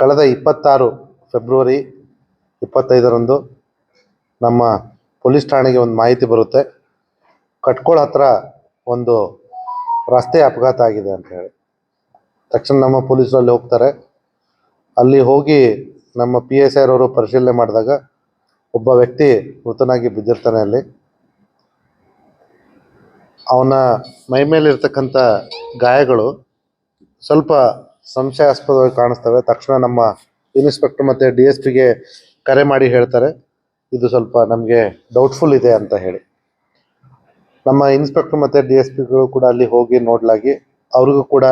ಕಳೆದ ಇಪ್ಪತ್ತಾರು ಫೆಬ್ರವರಿ ಇಪ್ಪತ್ತೈದರಂದು ನಮ್ಮ ಪೊಲೀಸ್ ಠಾಣೆಗೆ ಒಂದು ಮಾಹಿತಿ ಬರುತ್ತೆ. ಕಟ್ಕೋಳ ಹತ್ರ ಒಂದು ರಸ್ತೆ ಅಪಘಾತ ಆಗಿದೆ ಅಂತ ಹೇಳಿ. ತಕ್ಷಣ ನಮ್ಮ ಪೊಲೀಸರು ಅಲ್ಲಿ ಹೋಗ್ತಾರೆ. ಅಲ್ಲಿ ಹೋಗಿ ನಮ್ಮ ಪಿ ಎಸ್ ಐ ಅವರು ಪರಿಶೀಲನೆ ಮಾಡಿದಾಗ ಒಬ್ಬ ವ್ಯಕ್ತಿ ಮೃತನಾಗಿ ಬಿದ್ದಿರ್ತಾನೆ ಅಲ್ಲಿ. ಅವನ ಮೈ ಮೇಲಿರ್ತಕ್ಕಂಥ ಗಾಯಗಳು ಸ್ವಲ್ಪ ಸಂಶಯಾಸ್ಪದವಾಗಿ ಕಾಣಿಸ್ತವೆ. ತಕ್ಷಣ ನಮ್ಮ ಇನ್ಸ್ಪೆಕ್ಟರ್ ಮತ್ತು ಡಿ ಎಸ್ ಪಿಗೆ ಕರೆ ಮಾಡಿ ಹೇಳ್ತಾರೆ. ಇದು ಸ್ವಲ್ಪ ನಮಗೆ ಡೌಟ್ಫುಲ್ ಇದೆ ಅಂತ ಹೇಳಿ. ನಮ್ಮ ಇನ್ಸ್ಪೆಕ್ಟರ್ ಮತ್ತು ಡಿ ಎಸ್ ಪಿಗಳು ಕೂಡ ಅಲ್ಲಿ ಹೋಗಿ ನೋಡಲಾಗಿ ಅವ್ರಿಗೂ ಕೂಡ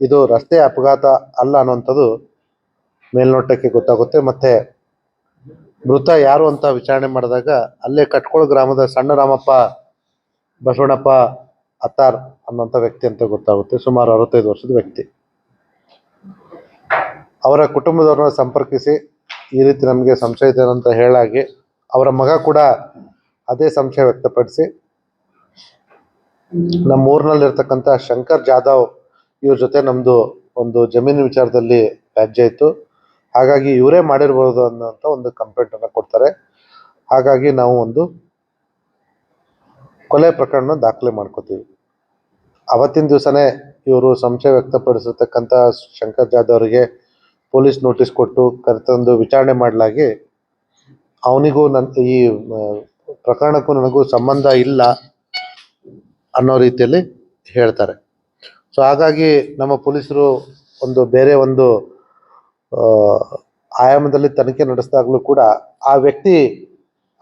ಇದು ರಸ್ತೆ ಅಪಘಾತ ಅಲ್ಲ ಅನ್ನೋಂಥದ್ದು ಮೇಲ್ನೋಟಕ್ಕೆ ಗೊತ್ತಾಗುತ್ತೆ. ಮತ್ತು ಮೃತ ಯಾರು ಅಂತ ವಿಚಾರಣೆ ಮಾಡಿದಾಗ ಅಲ್ಲೇ ಕಟ್ಕೊಳ್ಳೋ ಗ್ರಾಮದ ಸಣ್ಣ ರಾಮಪ್ಪ ಬಸವಣ್ಣಪ್ಪ ಅತ್ತಾರ್ ಅನ್ನೋಂಥ ವ್ಯಕ್ತಿ ಅಂತ ಗೊತ್ತಾಗುತ್ತೆ. ಸುಮಾರು ಅರವತ್ತೈದು ವರ್ಷದ ವ್ಯಕ್ತಿ. ಅವರ ಕುಟುಂಬದವ್ರನ್ನ ಸಂಪರ್ಕಿಸಿ ಈ ರೀತಿ ನಮಗೆ ಸಂಶಯ ಇದೆ ಅಂತ ಹೇಳಾಗಿ ಅವರ ಮಗ ಕೂಡ ಅದೇ ಸಂಶಯ ವ್ಯಕ್ತಪಡಿಸಿ ನಮ್ಮ ಊರಿನಲ್ಲಿರ್ತಕ್ಕಂಥ ಶಂಕರ್ ಜಾಧವ್ ಇವ್ರ ಜೊತೆ ನಮ್ದು ಒಂದು ಜಮೀನು ವಿಚಾರದಲ್ಲಿ ವ್ಯಾಜ್ಯ ಇತ್ತು ಹಾಗಾಗಿ ಇವರೇ ಮಾಡಿರ್ಬೋದು ಅನ್ನೋಂಥ ಒಂದು ಕಂಪ್ಲೇಂಟ್ ಅನ್ನ ಕೊಡ್ತಾರೆ. ಹಾಗಾಗಿ ನಾವು ಒಂದು ಕೊಲೆ ಪ್ರಕರಣ ದಾಖಲೆ ಮಾಡ್ಕೋತೀವಿ. ಅವತ್ತಿನ ದಿವಸನೇ ಇವರು ಸಂಶಯ ವ್ಯಕ್ತಪಡಿಸಿರ್ತಕ್ಕಂಥ ಶಂಕರ್ ಜಾಧವ್ ಅವರಿಗೆ ಪೊಲೀಸ್ ನೋಟಿಸ್ ಕೊಟ್ಟು ಕರೆತಂದು ವಿಚಾರಣೆ ಮಾಡಲಾಗಿ ಅವನಿಗೂ ನನ್ನ ಈ ಪ್ರಕರಣಕ್ಕೂ ನನಗೂ ಸಂಬಂಧ ಇಲ್ಲ ಅನ್ನೋ ರೀತಿಯಲ್ಲಿ ಹೇಳ್ತಾರೆ. ಸೊ, ಹಾಗಾಗಿ ನಮ್ಮ ಪೊಲೀಸರು ಒಂದು ಬೇರೆ ಒಂದು ಆಯಾಮದಲ್ಲಿ ತನಿಖೆ ನಡೆಸಿದಾಗಲೂ ಕೂಡ ಆ ವ್ಯಕ್ತಿ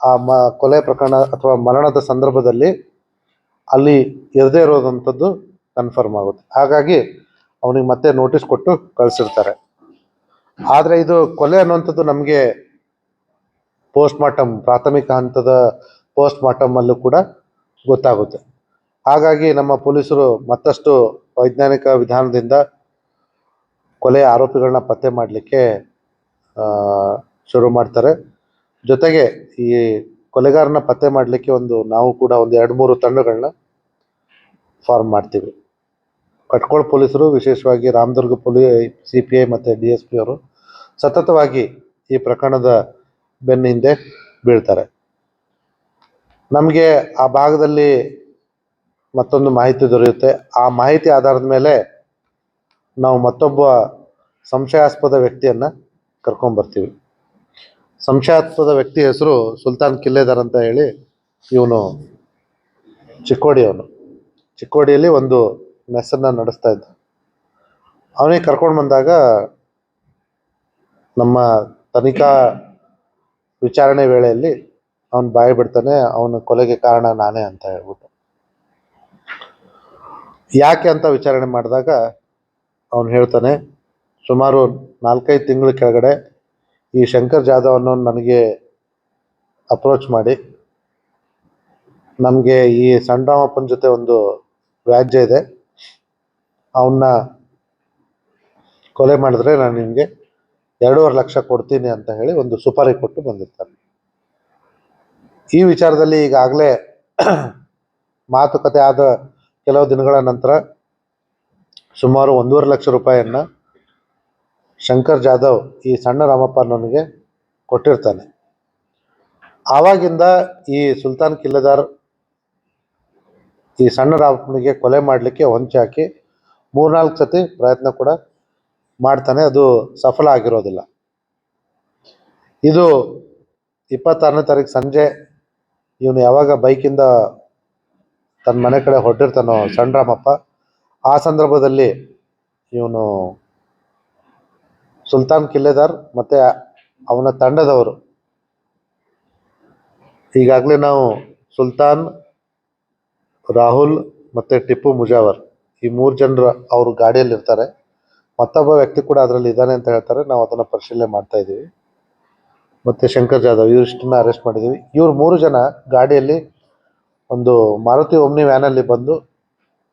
ಆ ಮ, ಕೊಲೆ ಪ್ರಕರಣ ಅಥವಾ ಮರಣದ ಸಂದರ್ಭದಲ್ಲಿ ಅಲ್ಲಿ ಇರದೇ ಇರೋದಂಥದ್ದು ಕನ್ಫರ್ಮ್ ಆಗುತ್ತೆ. ಹಾಗಾಗಿ ಅವನಿಗೆ ಮತ್ತೆ ನೋಟಿಸ್ ಕೊಟ್ಟು ಕಳಿಸಿರ್ತಾರೆ. ಆದರೆ ಇದು ಕೊಲೆ ಅನ್ನುವಂಥದ್ದು ನಮಗೆ ಪೋಸ್ಟ್ ಮಾರ್ಟಮ್ ಪ್ರಾಥಮಿಕ ಹಂತದ ಪೋಸ್ಟ್ ಮಾರ್ಟಮ್ಮಲ್ಲೂ ಕೂಡ ಗೊತ್ತಾಗುತ್ತೆ. ಹಾಗಾಗಿ ನಮ್ಮ ಪೊಲೀಸರು ಮತ್ತಷ್ಟು ವೈಜ್ಞಾನಿಕ ವಿಧಾನದಿಂದ ಕೊಲೆಯ ಆರೋಪಿಗಳನ್ನ ಪತ್ತೆ ಮಾಡಲಿಕ್ಕೆ ಶುರು ಮಾಡ್ತಾರೆ. ಜೊತೆಗೆ ಈ ಕೊಲೆಗಾರನ ಪತ್ತೆ ಮಾಡಲಿಕ್ಕೆ ಒಂದು ನಾವು ಕೂಡ ಒಂದು ಎರಡು ಮೂರು ತಂಡಗಳನ್ನ ಫಾರ್ಮ್ ಮಾಡ್ತೀವಿ. ಕಟ್ಕೊಳ್ ಪೊಲೀಸರು, ವಿಶೇಷವಾಗಿ Ramadurga police C P I ಮತ್ತು ಡಿ ಎಸ್ ಪಿ ಅವರು ಸತತವಾಗಿ ಈ ಪ್ರಕರಣದ ಬೆನ್ನ ಹಿಂದೆ ಬೀಳ್ತಾರೆ. ನಮಗೆ ಆ ಭಾಗದಲ್ಲಿ ಮತ್ತೊಂದು ಮಾಹಿತಿ ದೊರೆಯುತ್ತೆ. ಆ ಮಾಹಿತಿ ಆಧಾರದ ಮೇಲೆ ನಾವು ಮತ್ತೊಬ್ಬ ಸಂಶಯಾಸ್ಪದ ವ್ಯಕ್ತಿಯನ್ನು ಕರ್ಕೊಂಬರ್ತೀವಿ. ಸಂಶಯಾಸ್ಪದ ವ್ಯಕ್ತಿ ಹೆಸರು ಸುಲ್ತಾನ್ ಕಿಲ್ಲೆದಾರ್ ಅಂತ ಹೇಳಿ ಇವನು ಚಿಕ್ಕೋಡಿಯವನು. ಚಿಕ್ಕೋಡಿಯಲ್ಲಿ ಒಂದು ಮೆಸ್ಸನ್ನು ನಡೆಸ್ತಾ ಇದ್ದ. ಅವನಿಗೆ ಕರ್ಕೊಂಡು ಬಂದಾಗ ನಮ್ಮ ತನಿಖಾ ವಿಚಾರಣೆ ವೇಳೆಯಲ್ಲಿ ಅವನು ಬಾಯಿ ಬಿಡ್ತಾನೆ, ಅವನ ಕೊಲೆಗೆ ಕಾರಣ ನಾನೇ ಅಂತ ಹೇಳ್ಬಿಟ್ಟು ಯಾಕೆ ಅಂತ ವಿಚಾರಣೆ ಮಾಡಿದಾಗ ಅವನು ಹೇಳ್ತಾನೆ, ಸುಮಾರು ನಾಲ್ಕೈದು ತಿಂಗಳ ಕೆಳಗಡೆ ಈ ಶಂಕರ್ ಜಾಧವ್ ನನಗೆ ಅಪ್ರೋಚ್ ಮಾಡಿ. ನಮಗೆ ಈ ಸಣ್ಣ ಜೊತೆ ಒಂದು ವ್ಯಾಜ್ಯ ಇದೆ. ಅವನ್ನ ಕೊಲೆ ಮಾಡಿದ್ರೆ ನಾನು ನಿಮಗೆ ಎರಡೂವರೆ ಲಕ್ಷ ಕೊಡ್ತೀನಿ ಅಂತ ಹೇಳಿ ಒಂದು ಸುಪಾರಿ ಕೊಟ್ಟು ಬಂದಿರ್ತಾನೆ ಈ ವಿಚಾರದಲ್ಲಿ ಈಗಾಗಲೇ ಮಾತುಕತೆ ಆದ ಕೆಲವು ದಿನಗಳ ನಂತರ ಸುಮಾರು ಒಂದೂವರೆ ಲಕ್ಷ ರೂಪಾಯಿಯನ್ನ ಶಂಕರ್ ಜಾಧವ್ ಈ ಸಣ್ಣ ರಾಮಪ್ಪನವನಿಗೆ ಕೊಟ್ಟಿರ್ತಾನೆ. ಆವಾಗಿಂದ ಈ ಸುಲ್ತಾನ್ ಕಿಲ್ಲದಾರ್ ಈ ಸಣ್ಣ ರಾಮಪ್ಪನಿಗೆ ಕೊಲೆ ಮಾಡಲಿಕ್ಕೆ ಹೊಂಚಿ ಹಾಕಿ ಮೂರ್ನಾಲ್ಕು ಸತಿ ಪ್ರಯತ್ನ ಕೂಡ ಮಾಡ್ತಾನೆ. ಅದು ಸಫಲ ಆಗಿರೋದಿಲ್ಲ. ಇದು ಇಪ್ಪತ್ತಾರನೇ ತಾರೀಕು ಸಂಜೆ ಇವನು ಯಾವಾಗ ಬೈಕಿಂದ ತನ್ನ ಮನೆ ಕಡೆ ಹೊರಟಿರ್ತಾನೋ ಸಣ್ಣ ರಾಮಪ್ಪ, ಆ ಸಂದರ್ಭದಲ್ಲಿ ಇವನು ಸುಲ್ತಾನ್ ಕಿಲ್ಲೆದಾರ್ ಮತ್ತೆ ಅವನ ತಂಡದವರು. ಈಗಾಗಲೇ ನಾವು ಸುಲ್ತಾನ್, ರಾಹುಲ್ ಮತ್ತೆ ಟಿಪ್ಪು ಮುಜಾವರ್ ಈ ಮೂರು ಜನರು ಅವರು ಗಾಡಿಯಲ್ಲಿ ಇರ್ತಾರೆ ಮತ್ತೊಬ್ಬ ವ್ಯಕ್ತಿ ಕೂಡ ಅದರಲ್ಲಿ ಇದ್ದಾನೆ ಅಂತ ಹೇಳ್ತಾರೆ. ನಾವು ಅದನ್ನು ಪರಿಶೀಲನೆ ಮಾಡ್ತಾ ಇದ್ದೀವಿ. ಮತ್ತೆ ಶಂಕರ್ ಜಾಧವ್ ಇವ್ರಿಷ್ಟನ್ನ ಅರೆಸ್ಟ್ ಮಾಡಿದ್ದೀವಿ ಇವ್ರು ಮೂರು ಜನ ಗಾಡಿಯಲ್ಲಿ ಒಂದು ಮಾರುತಿ ಒಮ್ನಿ ವ್ಯಾನಲ್ಲಿ ಬಂದು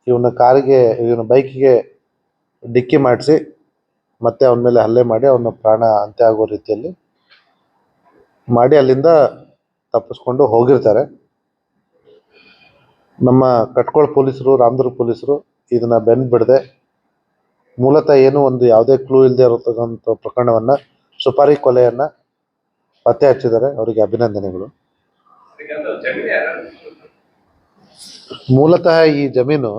ಇವನ ಕಾರಿಗೆ, ಇವನ ಬೈಕಿಗೆ ಡಿಕ್ಕಿ ಮಾಡಿಸಿ ಮತ್ತೆ ಅವನ ಮೇಲೆ ಹಲ್ಲೆ ಮಾಡಿ ಅವನ ಪ್ರಾಣ ಅಂತ್ಯ ಆಗೋ ರೀತಿಯಲ್ಲಿ ಮಾಡಿ ಅಲ್ಲಿಂದ ತಪ್ಪಿಸ್ಕೊಂಡು ಹೋಗಿರ್ತಾರೆ. ನಮ್ಮ ಕಟ್ಕೋಳ ಪೊಲೀಸರು, ರಾಮದುರ್ಗ ಪೊಲೀಸರು ಇದನ್ನ ಬೆನ್ ಬಿಡದೆ. ಮೂಲತಃ ಏನು ಒಂದು ಯಾವುದೇ ಕ್ಲೂ ಇಲ್ಲದೆ ಇರತಕ್ಕಂಥ ಪ್ರಕರಣವನ್ನ, ಸುಪಾರಿ ಕೊಲೆಯನ್ನ ಪತ್ತೆ ಹಚ್ಚಿದ್ದಾರೆ ಅವರಿಗೆ ಅಭಿನಂದನೆಗಳು. ಮೂಲತಃ ಈ ಜಮೀನು